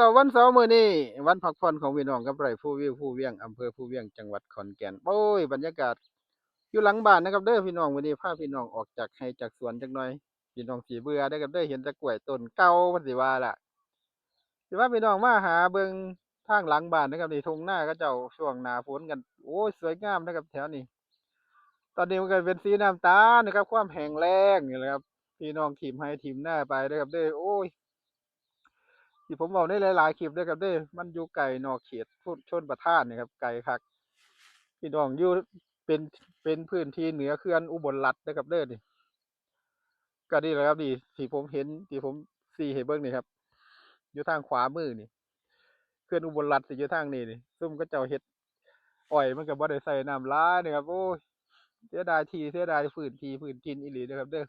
สาร์วันเสาร์มื้อนี้วันพักผ่อนของพี่น้องกับไร่ผู้วิวผู้เวียงอำเภอผู้เวียงจังหวัดขอนแก่นโอ้ยบรรยากาศอยู่หลังบ้านนะครับเด้อพี่น้องมื้อนี้พาพี่น้องออกจากไร่จากสวนจักหน่อยพี่น้องสิเบื่อเด้อครับเด้อเห็นแต่กล้วยต้นเก่ามันสิว่าล่ะสิว่าพี่น้องมาหาเบิ่งทางหลังบ้านนะครับนี่ทุ่งนาเขาเจ้าช่วงหน้าฝนกัน โอ้ยสวยงามนะครับแถวนี้ตอนนี้มันก็เป็นสีน้ำตาลนะครับ ความแห้งแล้งนี่แหละครับพี่น้องทีมให้ทีมหน้าไปเด้อครับเด้อโอ้ย ที่ผมบอกได้หลายๆคลิปด้อครับเด้มันอยู่ไกลนอกเขตพุชนประทานนี่ครับ ไกลคักพี่น้องอยู่เป็นเป็นพื้นที่เหนือเขื่อนอุบลรัฐเด้อครับเด้อนี่ก็นี่แหละครับนี่ที่ผมเห็นที่ผมซีให้เบิ่งนี่ครับ อยู่ทางขวามือนี่เขื่อนอุบลรัฐสิอยู่ทางนี้นี่ซุ่มก็เจ้าเฮ็ดอ้อยมันก็บ่ได้ใส่น้ำหลายนี่ครับโอ้เสียดายทีเสียดายพื้นที่พื้นทินอีหลีเด้อครับเด้อ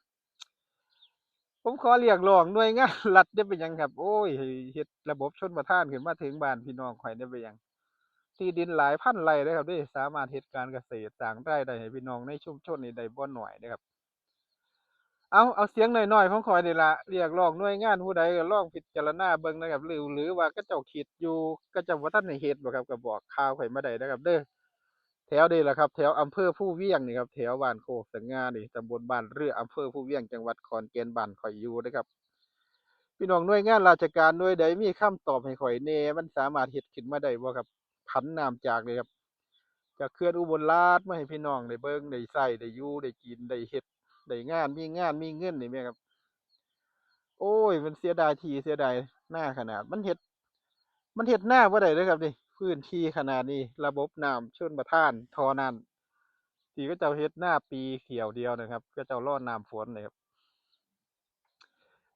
ผมขอเรียกร้องหน่วยงานรัฐได้เป็นยังครับ โอ้ยให้เฮ็ดระบบชนประทานขึ้นมาถึงบ้านพี่น้องข่อยได้เป็นยัง ที่ดินหลายพันไร่เด้ครับเด้สามารถเฮ็ดการเกษตรสร้างรายได้ให้พี่น้องในชุมชนนี่ได้บ่น้อยเด้อครับ เอาเอาเสียงหน้อยๆของข่อยนี่ละเรียกร้องหน่วยงานผู้ใดก็ลองพิจารณาเบิ่งนะครับ หรือหรือว่าเขาเจ้าคิดอยู่เขาเจ้าบ่ทันเฮ็ดบ่ครับก็บอกข่าวข่อยมาได้นะครับ เด้อ แถวนี้แหละครับ แถวอำเภอผู้เวียงนี่ครับแถวบ้านโคกสง่านี่ตำบลบ้านเรืออำเภอผู้เวียงจังหวัดขอนแก่นบ้านข่อยอยู่นะครับ พี่น้องหน่วยงานราชการหน่วยใดมีคำตอบให้ข่อยแหน่มันสามารถเฮ็ดขึ้นมาได้บ่ครับผันน้ำจากเลยครับจากเขื่อนอุบลราชมาให้พี่น้องได้เบิ่งได้ใช้ได้อยู่ได้กินได้เฮ็ดได้งานมีงานมีเงินนี่แม่ครับ โอ้ย มันเสียดายทีเสียดายหน้าขนาด มันเฮ็ด มันเฮ็ดหน้าบ่าได้เลยครับนี่ พื้นที่ขนาดนี้ระบบน้ำชลประทานทอน้ำที่เขาเจ้าเฮ็ดหน้าปีเขียวเดียวนะครับ ก็จ้ารอน้ำฝนเลยครับ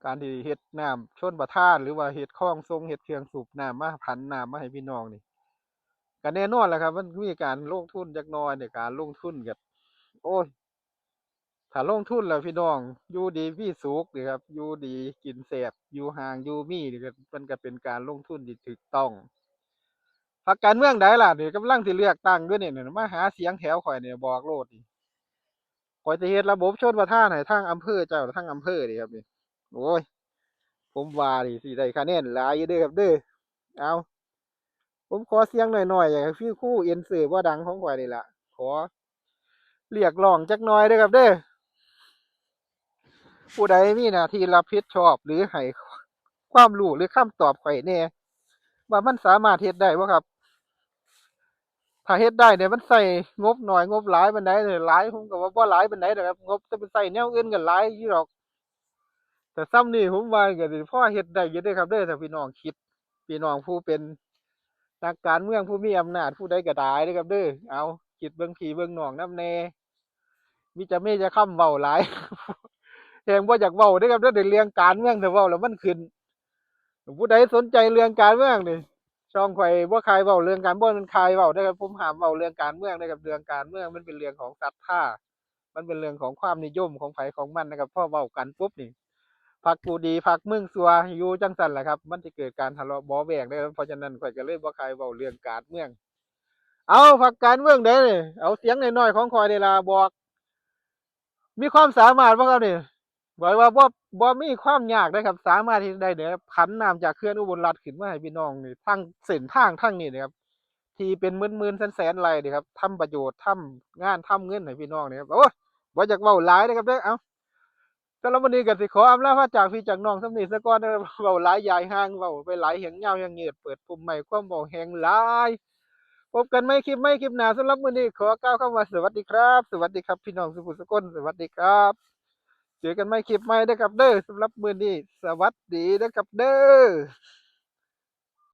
การที่เฮ็ดน้ำชลประทาน หรือว่าเฮ็ดคลองทรงเฮ็ดเครื่องสูบน้ำมาผันน้ำมาให้พี่น้องนี่ก็แน่นอนแหละครับ มันมีการลงทุนจักน่อยในการลงทุนก็โอ้ยถ้าลงทุนแล้วพี่น้องอยู่ดีมีสุขนี่ครับอยู่ดีกินแซ่บอยู่ห่างอยู่มีนี่ก็มันก็เป็นการลงทุนที่ถูกต้อง พรรคการเมืองใดล่ะนี่กำลังสิเลือกตั้งอยู่นี่น่ะมาหาเสียงแถวข่อยนี่บอกโลดนี่ข่อยสิเฮ็ดระบบชนประทานให้ทางอำเภอเจ้าทางอำเภอนี่ครับนี่โอ้ยผมว่านี่สิได้คะแนนหลายยู่เด้อครับเด้อเอาผมขอเสียงหน่อยๆอย่างพี่คู่เอ็นเสือบ่ดังของข่อยนี่ล่ะ ขอเรียกร้องจักหน่อยเด้อครับเด้อผู้ใดมีหน้าที่รับผิดชอบหรือให้ความรู้หรือคำตอบข่อยแน่ว่ามันสามารถเฮ็ดได้บ่ครับ ถ้าเฮ็ดได้เนี่ยมันใช้งบหน้อยงบหลายปานใดเนี่ยหลายผมก็ว่าบ่หลายปานใดดอกครับ งบแต่ไปใช้แนวอื่นก็หลายอยู่ดอก แต่ส่ำนี้ผมว่าก็สิพอเฮ็ดได้อยู่เด้อครับเด้อถ้าพี่น้องคิด พี่น้องผู้เป็นนักการเมืองผู้มีอำนาจผู้ใดก็ได้เด้ครับ เด้อเอาคิดเบิ่งพี่เบิ่งน้องนำแน่มีจะมีจะคำเว้าหลายแฮงบ่อยากเว้าเด้ครับเด้อเรื่องการเมืองถ้าเว้าแล้วมันขึ้นผู้ใดสนใจเรื่องการเมืองนี่ ช่องข่อยบ่คายเว้าเรื่องการบ่มันคายเว้าเด้ครับผมห้ามเว้าเรื่องการเมืองเด้ครับเรื่องการเมืองมันเป็นเรื่องของศรัทธามันเป็นเรื่องของความนิยมของไผของมันนะครับพอเว้ากันปุ๊บนี่พรรคกูดีพรรคมึงซัวอยู่จังซั่นแหละครับ มันสิเกิดการทะเลาะเบาะแว้งเด้อเพราะฉะนั้นข่อยก็เลยบ่คายเว้าเรื่องการเมือง เอาพรรคการเมืองเด้อนี่เอาเสียงน้อยๆของข่อยนี่ล่ะบอก มีความสามารถบ่ครับนี่ บอกว่าบ่บ่มีความยากเด้อครับ สามารถที่ได้เด้อผันน้ำจากเขื่อนอุบลรัฐขึ้นมาให้พี่น้องนี่ทางเส้นทางทางนี้นะครับที่เป็นหมื่นๆแสนๆไร่นี่ครับทำประโยชน์ทำงานทำเงินให้พี่น้องนี่ครับโอ้บ่อยากเว้าหลายเด้อครับเด้อเอ้าสำหรับวันนี้ก็สิขออำลาพระจากพี่จากน้องสำนี้ซะก่อนเด้อเว้าหลายยายห่างเว้าไปหลายแหงยาวแหงยืดเปิดปุ่มใหม่ความเว้าแหงหลายพบกันใหม่คลิปใหม่คลิปหนาสำหรับมื้อนี้ขอกล่าวคำว่าสวัสดีครับ สวัสดีครับพี่น้องสุภุสกุลสวัสดีครับ เจอกันใหม่คลิปใหม่เด้อครับเด้อสำหรับมื้อนี้สวัสดีเด้อครับเด้อ